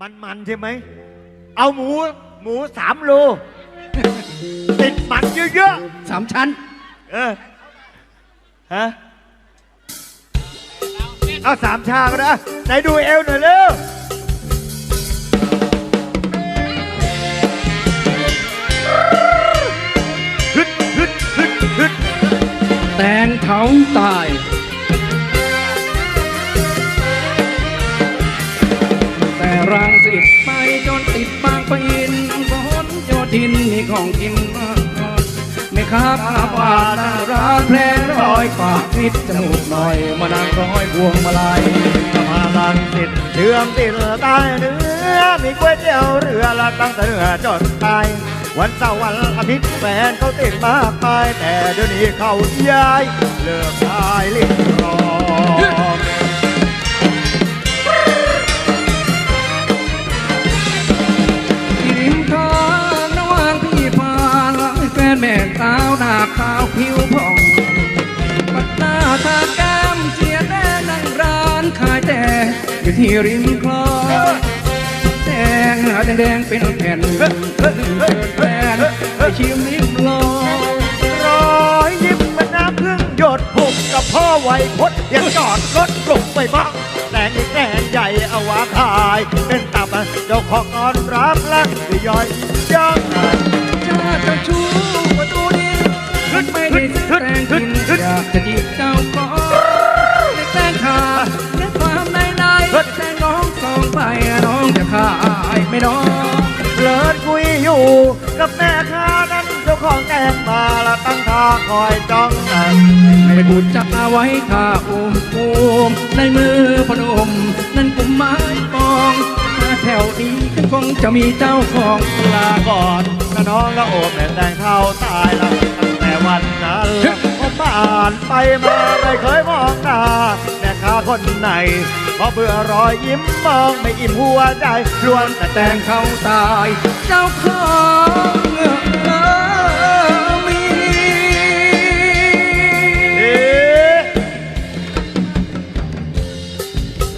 มันมันๆใช่ไหม เอาหมูหมูสามโล ติดมันเยอะสามชั้น ๆ เออ ฮะ เอาสามชาก็ได้ไหนดูเอวหน่อยเร็วฮึดฮึดฮึดฮึดแตงเถาตาย องกินมากไม่ครับอาบาดาร้านแพลร้อยปากนิดจมูกหน่อยมานั่งร้อยพวงมาลัยสะพาลังติดเชื่อมติดใต้เนื้อมีก๋วยเตี๋ยวเรือละตั้งแต่เรือจอดตายวันเสาร์วันอาทิตย์แฟนเขาติดมากมายแต่เดี๋ยวนี้เขาย้ายเลิกขายลิ้น ริมคลองแดงแดงแดงเป็นแผ่นเกิดแฟนไปชิมลิ้มลองรอยยิ้มเป็นน้ำพึ่งหยดผมกับพ่อไวพดยังจอดรถปลุกไปบ้างแต่นี่แกงใหญ่เอวาขาย เป็นตับเจ้าของนอนรับลักย่อยย่างจ้าเจ้าชู้ ไม่น้องเพลิดคุยอยู่ กับแม่ค้านั้นเจ้าของแกงมาละตั้งท่าคอยจ้องกันไม่พูดจะเอาไว้ข้าอุ้มอุ้มในมือพนม นั่นกุมไม้ปองถ้าแถวนี้คงจะมีเจ้าของลาก่อนนะน้องละโอบแม่แต่งเท่าตายละตั้งแต่วันนั้นผมผ่านไปมาไม่เคยมองหน้าแม่ค้าคนไหนเพราะเบื่อรอยยิ้มมองไม่อิ่มหัวใจล้วนแต่แต่แต่งงเขาตาย เจ้าของเออมีเอ๊ะ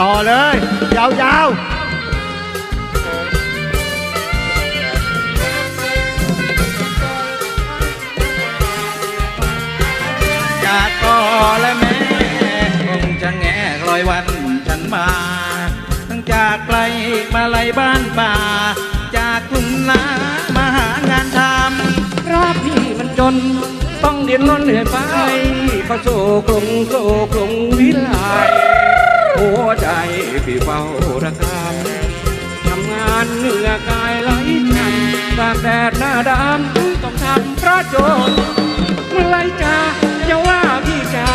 ต่อเลย ยาวๆจากก่อและแมาไลยบ้านป่า จากทุ่งนามาหางานทำรักพี่มันจน ต้องเดียนร้อนเหนื่อยไปเขาโศกลงโศกลงวิไลหัวใจพี่เฝ้าระคำทำงานเหนื่อกายไหลชันตากแดดหน้าดำต้องทำเพราะจนเมื่อไรจ้าจะว่าพี่จ้า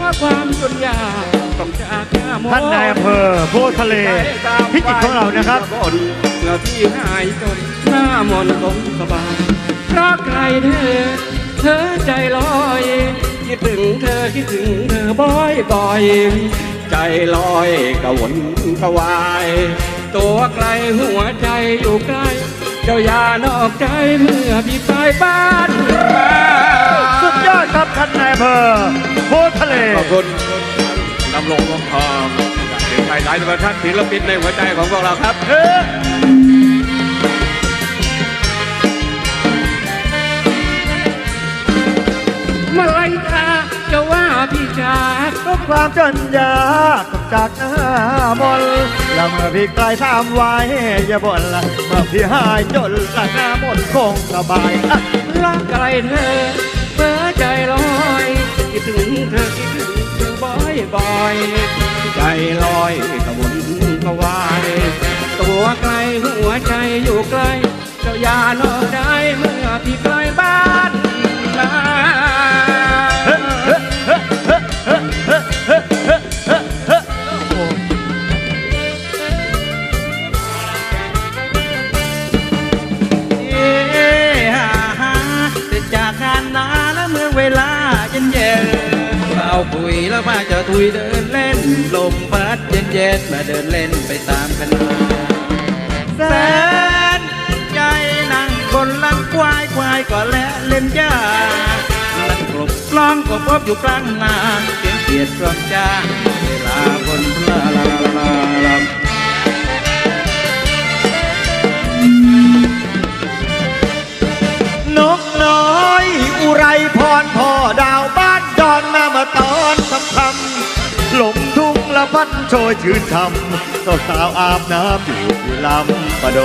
ว่าความจนยาก ต้องจากหน้ามท่านนายอำเภอโพธิ์ทะเลพิจิตรของเรานะครับเมื่อพี่หายจนหน้ามนต์คงสบายเพราะใครเธอ เธอใจลอยคิดถึงเธอคิดถึงเธอบ่อยบ่อยๆใจลอยกระวนกระวาย ตัวไกลหัวใจอยู่ใกล้เจ้าอย่านอกใจเมื่อพี่ไปบ้านมาสุดยอดครับท่านนายอำเภอโพธิ์ทะเลขอบคุณดำรงวงทองจายงไทยหลายประทัดศิลปินในหัวใจของพวกเราครับเออมื่อไรจ้าจะว่าพี่จาก็ความจนยากต้องจากหน้ามนแล้วเมื่อพี่ไกลทำไว้อย่าบ่นละเมื่อพี่หายจนละหน้ามนคงสบายรักไกลเธอเมื่อใจลอยคิดถึงเธอคิดถึงเธอ บ่อย ใจลอยกระวนกระวายตัวไกลหัวใจอยู่ไกลเจ้าอย่านอกใจเมื่อพี่ใกล้บ้านมา วมาจะทุยเดินเล่น ลมพัดเย็นเย็นมาเดินเล่นไปตามกันมาแสนใจนั่งบนหลังควายควายก็และเล่นยาลังกลบกล้องก็พบอยู่กลางนาเสียงเสียดกลองจ้าเวลาบนลาลาลาลาลา โชยชื่นชมสาวสาวอาบน้ำอยู่ที่ลำปะโด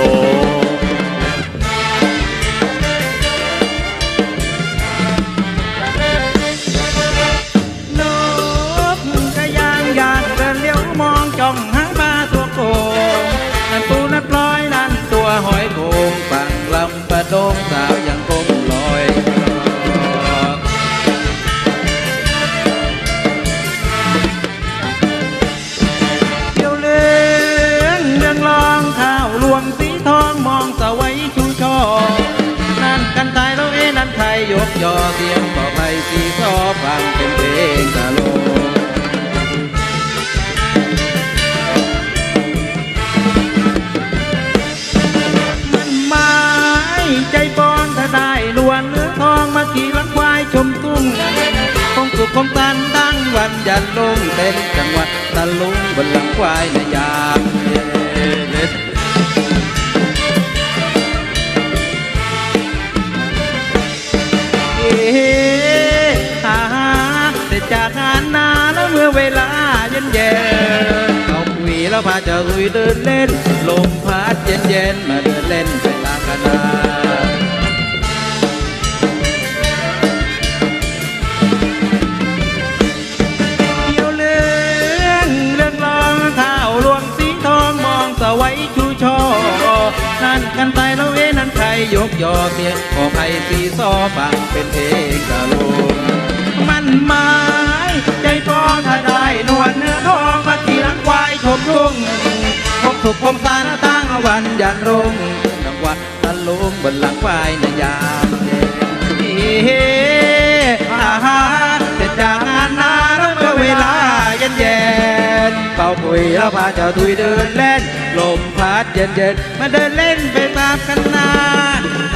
ขคงตันตั้งวันยันลงเต้นจังหวัดตะลุงบนหลังควายในยามเย็นเอ๊ะหาเสจากงานนาแล้วเมื่อเวลาเย็นเย็นเอาคุยแล้วพาจะคุยเดินเล่น ลมพัดเย็นเย็นมาเดินเล่นไปตากันนา นั่นกันตายแล้วเอ้นั่นใครยกยอเสียขอไผ่สีซอฟังเป็นเพลงกะโลงมันหมายใจปอถ้าได้นวลเนื้อทองมาขี่หลังควายชมรุ่งพบสุขพมสารตั้งวันยันรุ่งจังวัดตะลุงบนหลังควายในยามเย็น ๆเราพาเจ้าทุยเดินเล่น ลมพัดเย็นเย็นมาเดินเล่นไปตามกันนาว่า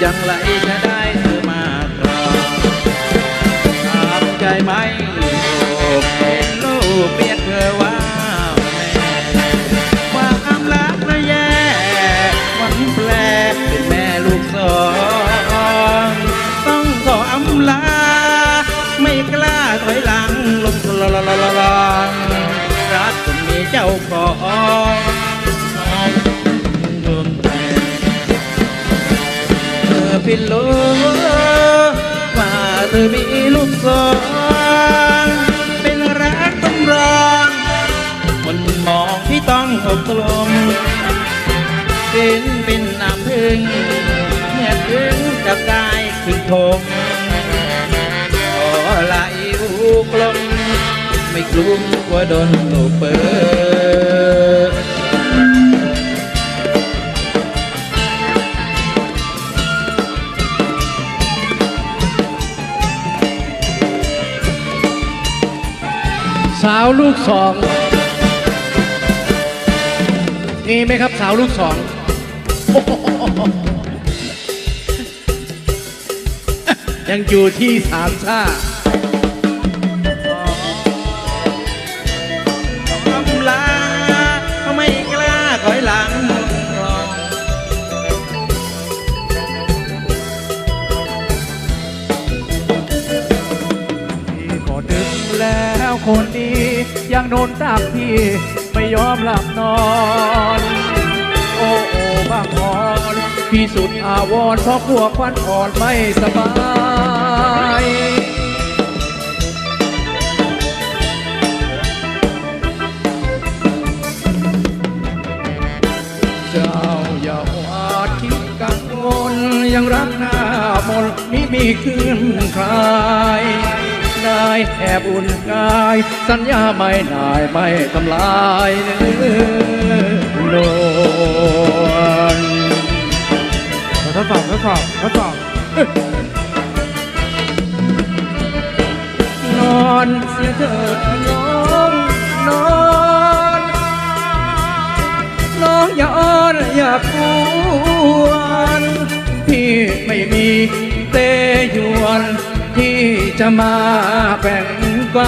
อย่างไรจะ เธอพินรู้ว่าเธอมีลูกสองเป็นรักต้องรองคนมองที่ต้องอกลมเป็นเป็นน้ำพึ่งเมื่อถึงกับกายถึงทงขอไหลอูกลมไม่กลุ้มกลัวโดนลูกเปิด สาวลูกสองมีไหมครับสาวลูกสองยังอยู่ที่สามชาอำลาไม่กล้าถอยหลังพี่ก็ดึงแล้ว คนดียังโดนตักพี่ไม่ยอมหลับนอนบางอ่อนพี่สุดอาวรณ์เพราะพวกควันอ่อนไม่สบายเจ้าอย่าหวาดคิดกังวลยังรักหน้ามนต์นี้มีขึ้นใค รได้แอบอุ่นกาย สัญญาไม่ได้ไม่ทำลายเนื้อนวลทดสอบทดสอบทดสอบนอนเสียเถิดน้องนอนน้องอย่าอ้อนอย่ากวน ที่จะมาแบ่งไกล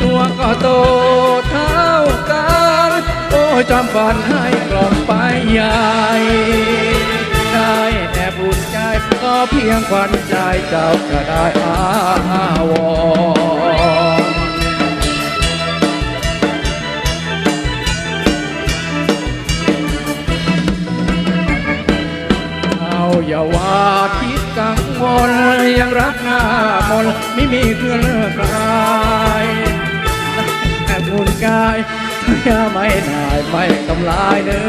ตัวก็โตเท่ากันโอ้ยจำฝันให้กลอมไปใหญ่ได้แอบอุ่นใจก็เพียงควันใจเจ้าก็ได้อาวรเอาอย่าว่าคิด กังวลยังรักหน้ามนไม่มีเพื่อเลิกกายแต่บุญกายถ้าไม่ได้ไม่ทำลายเนื้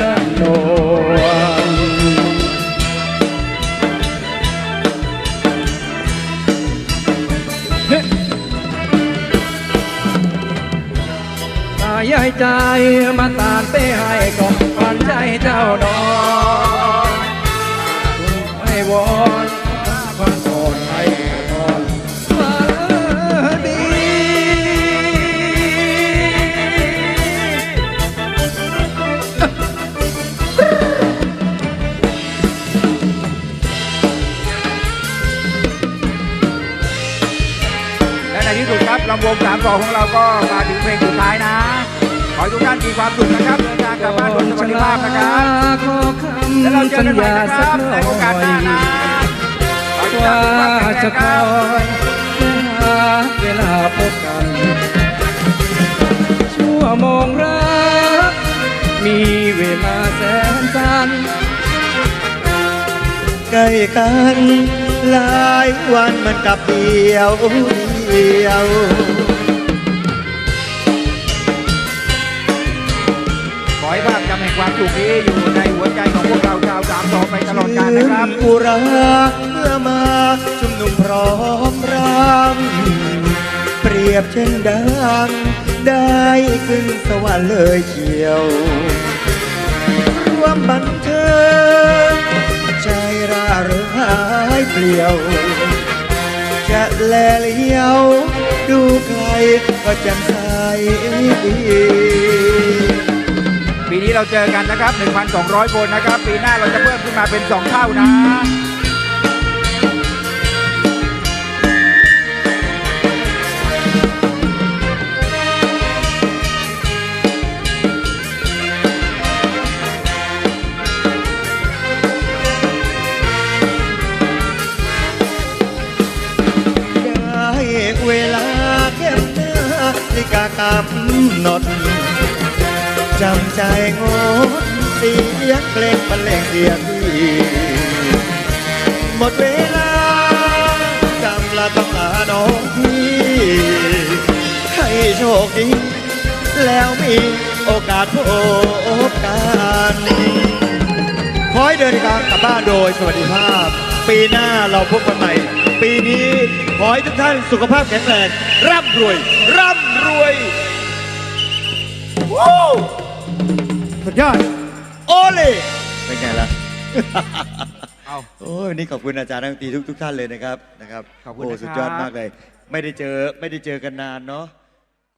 อนวลเฮ้ตายายใจมาตานเป้ให้ก่อนใจเจ้าดอน วอนความก่อนให้ก่อนมาดีและในที่สุดครับลำวงสามสองของเราก็มาถึงเพลงสุดท้ายนะ ขอให้ทุกท่านมีความสุขนะครับเดินทางกลับบ้านโดยสวัสดิภาพนะครับแล้วเราเจอกันใหม่นะครับในโอกาสหน้านะขอทุกท่าว่านมีความสุจะขคนะคอรับยหาเวลาพบกัน ชั่วโมงรัก มีเวลาแสนสั้นใกล้กันหลายวันมันกับเดียวเดียว ให้ภาพจำแห่งความสุขนี้อยู่ในหัวใจของพวกเราชาวสามสองไปตลอดกาลนะครับอุราเมื่อมาชุมนุมพร้อมรำเปรียบเช่นดังได้ขึ้นสวรรค์เลยเชียวรวมบันเทิงใจร่าเริงหายเปลี่ยว จะแลเลี้ยว ดูใครก็แจำใสดี ปีนี้เราเจอกันนะครับ 1,200 คนนะครับ ปีหน้าเราจะเพิ่มขึ้นมาเป็น 2 เท่านะได้เวลาเก็บเนื้อลิกากำ ใจงดเสียงเพลงบรรเลงเสียงดีหมดเวลาจำลาต้องลาน้องพี่ให้โชคดีแล้วมีโอกาสพบกันขอให้เดินทางกลับบ้านโดยสวัสดิภาพ ปีหน้าเราพบกันใหม่ ปีนี้ขอให้ทุกท่านสุขภาพแข็งแรงร่ำรวย ร่ำรวยว้าว สุดยอด โอเลเป็นไงล่ะ เอา โอ้ยวันนี่ขอบคุณอาจารย์นักดนตรีทุกทุกๆท่านเลยนะครับนะครับขอบคุณโอ้นะครับ สุดยอดมากเลย ไม่ได้เจอไม่ได้เจอกันนานเนาะ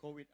โควิด